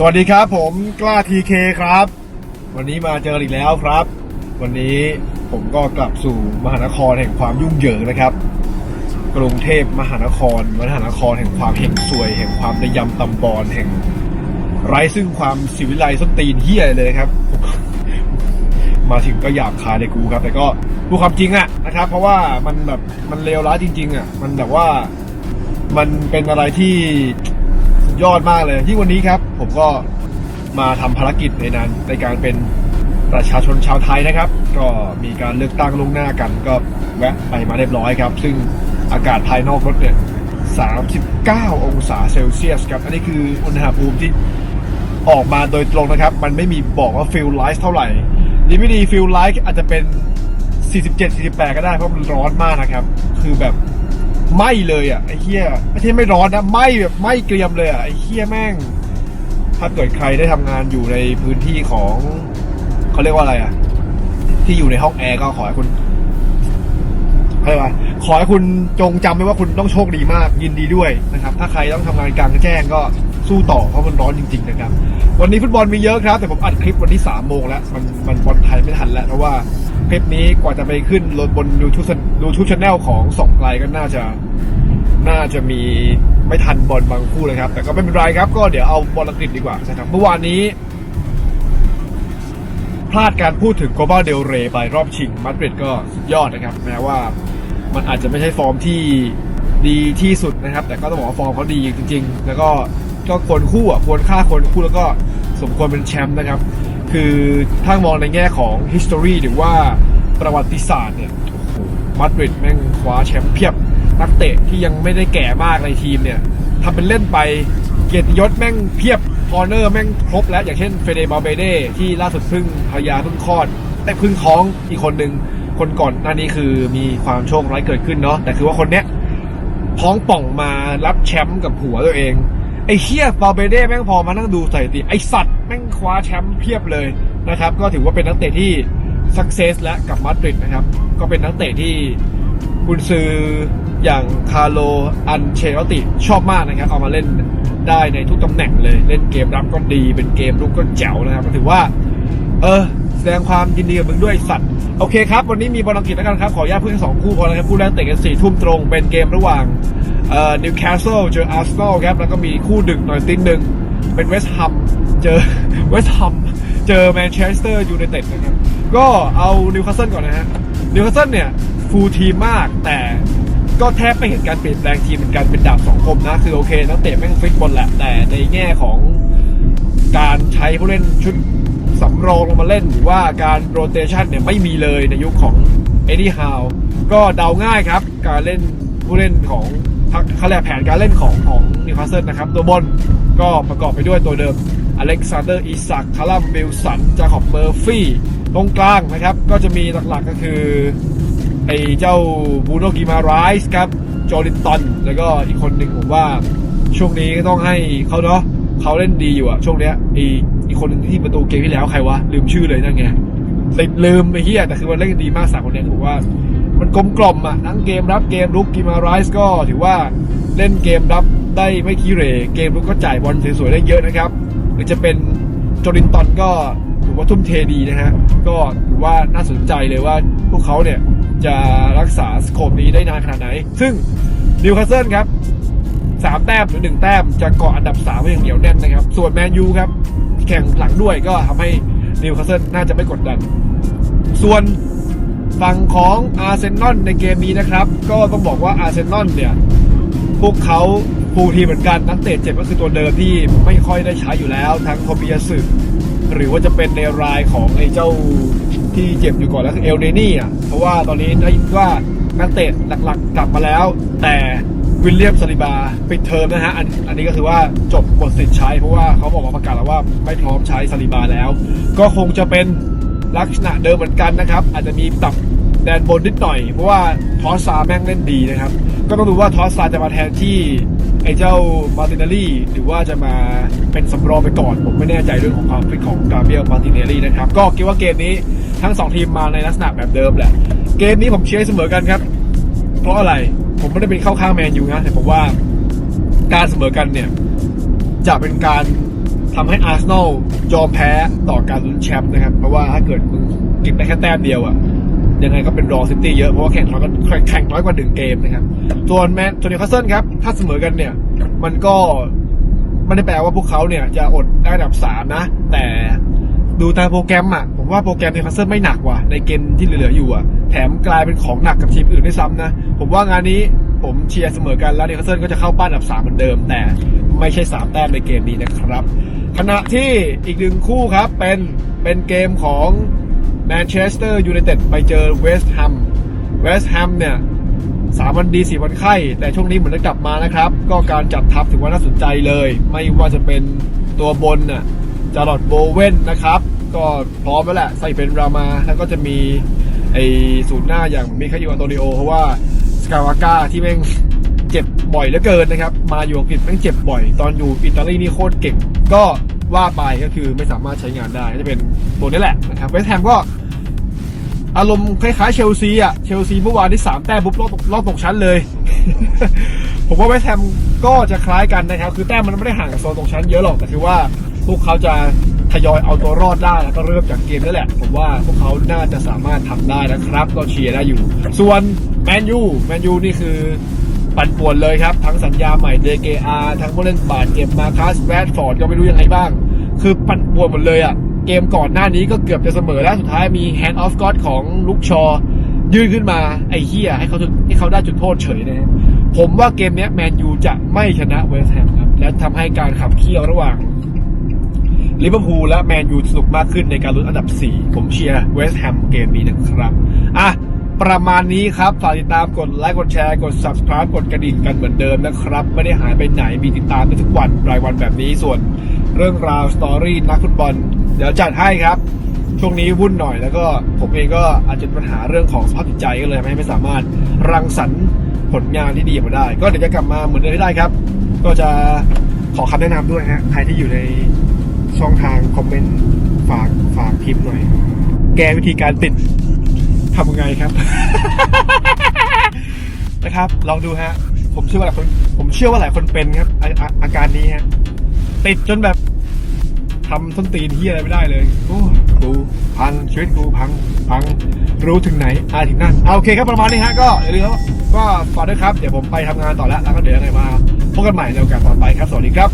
สวัสดีครับผมกล้าทีเคครับ วันนี้มาเจออีกแล้วครับ วันนี้ผมก็กลับสู่มหานครแห่งความยุ่งเหยิงนะครับ กรุงเทพมหานครมหานครแห่งความเห่งซวย แห่งความระยำตำบอลแห่ง ไร้ซึ่งความสิวิไลส้นตีนเฮียเลยครับ มาถึงก็หยาบคายเลยกูครับ แต่ก็พูดความจริงอะนะครับ เพราะว่ามันแบบมันเลวร้ายจริง ๆอะมันแบบว่ามันเป็นอะไรที่ ยอดมากเลย ที่วันนี้ครับ ผมก็มาทำภารกิจในนั้นในการเป็นประชาชนชาวไทยนะครับ ก็มีการเลือกตั้งล่วงหน้ากัน ก็แวะไปมาเรียบร้อยครับ ซึ่งอากาศภายนอกรถเนี่ย39 องศาเซลเซียสครับ อันนี้คืออุณหภูมิที่ออกมาโดยตรงนะครับ มันไม่มีบอกว่าฟิลไลท์เท่าไหร่ดีไม่ดีฟิลไลท์อาจจะเป็น 47 48 ก็ได้เพราะมันร้อนมากนะครับ คือแบบ ไหม้เลยอะไอ้เหี้ยไม่ใช่ไม่ร้อนนะไหม้แบบไหม้เกรียมเลยอะไอ้เหี้ยแม่ง ถ้าเกิดใครได้ทำงานอยู่ในพื้นที่ของเขาเรียกว่าอะไรอะ ที่อยู่ในห้องแอร์ก็ขอให้คุณเขาเรียกว่าขอให้คุณจงจำไว้ว่าคุณต้องโชคดีมากยินดีด้วยนะครับ ถ้าใครต้องทำงานกลางแจ้งก็สู้ต่อเพราะมันร้อนจริง ๆ นะครับ วันนี้ฟุตบอลมีเยอะครับ แต่ผมอัดคลิปวันที่สามโมงแล้ว มันมันบอลไทยไม่ทันแล้วเพราะว่า คลิปนี้กว่าจะไปขึ้นบนดูทูดูทูชแนลของสองไกลก็น่าจะน่าจะมีไม่ทันบอลบางคู่เลยครับ แต่ก็ไม่เป็นไรครับ ก็เดี๋ยวเอาบอลอังกฤษดีกว่านะครับเมื่อวานนี้ พลาดการพูดถึงโกบาเดลเรไปรอบชิงมาดริดก็สุดยอดนะครับ แม้ว่ามันอาจจะไม่ใช่ฟอร์มที่ดีที่สุดนะครับ แต่ก็ต้องบอกว่าฟอร์มเขาดีจริง ๆ แล้วก็ก็ควรคู่อะควรค่าควรคู่แล้วก็สมควรเป็นแชมป์นะครับ คือถ้ามองในแง่ของ history หรือว่าประวัติศาสตร์เนี่ยโอ้โหมาดริดแม่งคว้าแชมป์เพียบ นักเตะที่ยังไม่ได้แก่มากในทีมเนี่ยทำเป็นเล่นไปเกียรติยศแม่งเพียบคอร์เนอร์แม่งครบแล้ว อย่างเช่นเฟเดบาเบเดที่ล่าสุดเพิ่งภรรยาเพิ่งคลอด แต่เพิ่งท้องอีกคนหนึ่งคนก่อนหน้านี้คือมีความโชคร้ายเกิดขึ้นเนาะแต่คือว่าคนเนี้ยท้องป่องมารับแชมป์กับหัวตัวเอง ไอ้เฮียบาเบเด้แม่งพอมานั่งดูสถิติไอสัตว แม่งคว้าแชมป์เพียบเลยนะครับ ก็ถือว่าเป็นนักเตะที่สักเซสและกับมาดริดนะครับ ก็เป็นนักเตะที่กุนซืออย่างคาร์โลอันเชลติชอบมากนะครับ เอามาเล่นได้ในทุกตำแหน่งเลย เล่นเกมรับก็ดี เป็นเกมลุกก็แจ๋วนะครับ ก็ถือว่า เออ แสดงความยินดีกับมึงด้วยสัตว์ โอเคครับ วันนี้มีบอลอังกฤษแล้วกันครับ ขออนุญาตพูดแค่สองคู่พอแล้วครับ คู่แรกเตะกันสี่ทุ่มตรง เป็นเกมระหว่างเอ่อนิวคาสเซิลเจออาร์เซนอลครับ แล้วก็มีคู่ดึกหน่อยติ้งหนึ่งเป็นเวสต์แฮม เจอเวสต์แฮมเจอแมนเชสเตอร์ยูไนเต็ดนะครับ ก็เอานิวคาสเซิลก่อนนะฮะนิวคาสเซิลเนี่ยฟูลทีมมากแต่ก็แทบไม่เห็นการเปลี่ยนแปลงทีมเหมือนกันเป็นดาบสองคมนะ คือโอเคนักเตะแม่งฟิตบอลแหละ แต่ในแง่ของการใช้ผู้เล่นชุดสำรองลงมาเล่นหรือว่าการโรเตชันเนี่ยไม่มีเลยในยุคของเอ็ดดี้ฮาวก็เดาง่ายครับ การเล่นผู้เล่นของเขาเรียกแผนการเล่นของของนิวคาสเซิลนะครับ ตัวบน ก็ประกอบไปด้วยตัวเดิมอเล็กซานเดอร์อิสักคารัมเบลสันจาขอบเมอร์ฟี่ตรงกลางนะครับ ก็จะมีหลักๆก็คือไอ้เจ้าบูโนกิมาไรส์ครับโจลิตัน แล้วก็อีกคนหนึ่งผมว่าช่วงนี้ก็ต้องให้เขาเนาะเขาเล่นดีอยู่อะช่วงเนี้ยอีอีกคนหนึ่งที่ประตูเกมที่แล้วใครวะ ลืมชื่อเลยนั่นไงติดลืมไปเฮียแต่คือมันเล่นดีมากสามคนเนี้ยถือว่า มันกลมกล่อมอะทั้งเกมรับเกมลุกกิมาไรส์ก็ถือว่าเล่นเกมรับได้ไม่ขี้เหร่เกมลุกก็จ่ายบอลสวยๆได้เยอะนะครับ หรือจะเป็นโจลินตันก็ถือว่าทุ่มเทดีนะฮะก็ถือว่าน่าสนใจเลยว่าพวกเขาเนี่ยจะรักษาสโคปนี้ได้นานขนาดไหน ซึ่งนิวคาสเซิลครับสามแต้มหรือหนึ่งแต้มจะเกาะอันดับสามไว้อย่างเหนียวแน่นนะครับ ส่วนแมนยูครับ แข่งหลังด้วยก็ทำให้นิวคาสเซิลน่าจะไม่กดดัน ส่วน ฝั่งของอาร์เซนอลในเกมนี้นะครับ ก็ต้องบอกว่าอาร์เซนอลเนี่ย พวกเขาฟูทีเหมือนกันนักเตะเจ็บก็คือตัวเดิมที่ไม่ค่อยได้ใช้อยู่แล้ว ทั้งโทเบียสึหรือว่าจะเป็นในรายของไอ้เจ้าที่เจ็บอยู่ก่อนแล้วคือเอลเนนี่อะเพราะว่าตอนนี้ได้ยินว่านักเตะหลักๆ กลับมาแล้ว แต่วิลเลียมซาลิบาปิดเทอมนะฮะอันอันนี้ก็คือว่าจบหมดสิทธิ์ใช้เพราะว่าเขาบอกมาประกาศแล้วว่าไม่พร้อมใช้ซาลิบาแล้ว ก็คงจะเป็น ลักษณะเดิมเหมือนกันนะครับ อาจจะมีปรับแดนบนนิดหน่อย เพราะว่าทอสซาแม่งเล่นดีนะครับ ก็ต้องดูว่าทอสซาจะมาแทนที่ไอ้เจ้ามาตินเนลลี่หรือว่าจะมาเป็นสำรองไปก่อน ผมไม่แน่ใจเรื่องของความฟิตของกาเบียลมาตินเนลลี่นะครับ ก็คิดว่าเกมนี้ทั้งสองทีมมาในลักษณะแบบเดิมแหละ เกมนี้ผมเชียร์เสมอกันครับ เพราะอะไรผมไม่ได้เป็นเข้าข้างแมนยูนะแต่ผมว่าการเสมอกันเนี่ยจะเป็นการ ทำให้อาร์เซนอลยอมแพ้ต่อการลุ้นแชมป์นะครับ เพราะว่าถ้าเกิดมึงเก็บได้แค่แต้มเดียวอะยังไงก็เป็นรอซิตี้เยอะ เพราะว่าแข่งน้อยก็แข่งน้อยกว่าหนึ่งเกมนะครับส่วนแมนส่วนนิวคาสเซิลครับ ถ้าเสมอกันเนี่ย มันก็ไม่ได้แปลว่าพวกเขาเนี่ยจะอดได้อันดับสามนะ แต่ดูตามโปรแกรมอะผมว่าโปรแกรมนิวคาสเซิลไม่หนักว่ะในเกมที่เหลืออยู่อะแถมกลายเป็นของหนักกับทีมอื่นด้วยซ้ำนะ ผมว่างานนี้ ผมเชียร์เสมอกันแล้วนิวคาสเซิลก็จะเข้าป้านอันดับสามเหมือนเดิม แต่ไม่ใช่สามแต้มในเกมนี้นะครับ ขณะที่อีกหนึ่งคู่ครับเป็นเป็นเกมของแมนเชสเตอร์ยูไนเต็ดไปเจอเวสต์แฮมเวสต์แฮมเนี่ยสามวันดีสี่วันไข้ แต่ช่วงนี้เหมือนจะกลับมานะครับ ก็การจัดทัพถือว่าน่าสนใจเลย ไม่ว่าจะเป็นตัวบนน่ะจารอดโบเวนนะครับ ก็พร้อมแล้วแหละ ใส่เป็นรามา แล้วก็จะมีไอสูตรหน้าอย่างมิคาอิวอันโตนิโอ เพราะว่า กาวาก้าที่แม่งเจ็บบ่อยเหลือเกินนะครับ มาอยู่อังกฤษแม่งเจ็บบ่อย ตอนอยู่อิตาลีนี่โคตรเก่ง ก็ว่าไปก็คือไม่สามารถใช้งานได้จะเป็นตัวนี้แหละนะครับเวสต์แฮมก็อารมณ์คล้ายๆเชลซีอะ เชลซีเมื่อวานที่สามแต้มปุ๊บรอบตกรอบตกชั้นเลย ผมว่าเวสต์แฮมก็จะคล้ายกันนะครับ คือแต้มมันไม่ได้ห่างโซนตกชั้นเยอะหรอก แต่คือว่าพวกเขาจะ ทยอยเอาตัวรอดได้แล้วก็เริ่มจากเกมนี่แหละ ผมว่าพวกเขาน่าจะสามารถทำได้นะครับ ก็เชียร์ได้อยู่ ส่วนแมนยูแมนยูนี่คือปั่นป่วนเลยครับ ทั้งสัญญาใหม่ DKR ทั้งผู้เล่นบาดเจ็บมาคัสแรดฟอร์ดก็ไม่รู้ยังไงบ้าง คือปั่นป่วนหมดเลยอะเกมก่อนหน้านี้ก็เกือบจะเสมอแล้วสุดท้ายมี Hand of God ของลุกชอยื่นขึ้นมาไอ้เฮียให้เขาให้เขาได้จุดโทษเฉยนะผมว่าเกมนี้แมนยูจะไม่ชนะเวสต์แฮมครับและทำให้การขับเคี่ยวระหว่าง ลิเวอร์พูลและแมนยูสนุกมากขึ้นในการลุ้นอันดับ 4 ผมเชียร์เวสต์แฮมเกมนี้นะครับ อะ ประมาณนี้ครับ ฝากติดตามกดไลค์กดแชร์กด subscribe กดกระดิ่งกันเหมือนเดิมนะครับ ไม่ได้หายไปไหนมีติดตามทุกวันรายวันแบบนี้ส่วนเรื่องราวสตอรี่นักฟุตบอลเดี๋ยวจัดให้ครับ ช่วงนี้วุ่นหน่อยแล้วก็ผมเองก็อาจจะมีปัญหาเรื่องของสภาพจิตใจก็เลยทำให้ไม่สามารถรังสรรค์ผลงานที่ดีมาได้ ก็เดี๋ยวจะกลับมาเหมือนเดิมได้ครับ ก็จะขอคำแนะนำด้วยฮะใครที่อยู่ใน ช่องทางคอมเมนต์ฝากฝากทิปหน่อย แก้วิธีการติดทำยังไงครับ นะครับลองดูฮะ ผมเชื่อว่าหลายคนผมเชื่อว่าหลายคนเป็นครับอาอาอาการนี้ฮะติดจนแบบทำส้นตีนที่อะไรไม่ได้เลยโอ้กูพังชีวิตกูพังพังรู้ถึงไหนอาถึงนั่นเอาโอเคครับประมาณนี้ฮะก็อย่าลืมก็ฝากด้วยครับ เดี๋ยวผมไปทำงานต่อแล้วแล้วก็เดี๋ยวยังไงมาพบกันใหม่ในโอกาสต่อไปครับ สวัสดีครับ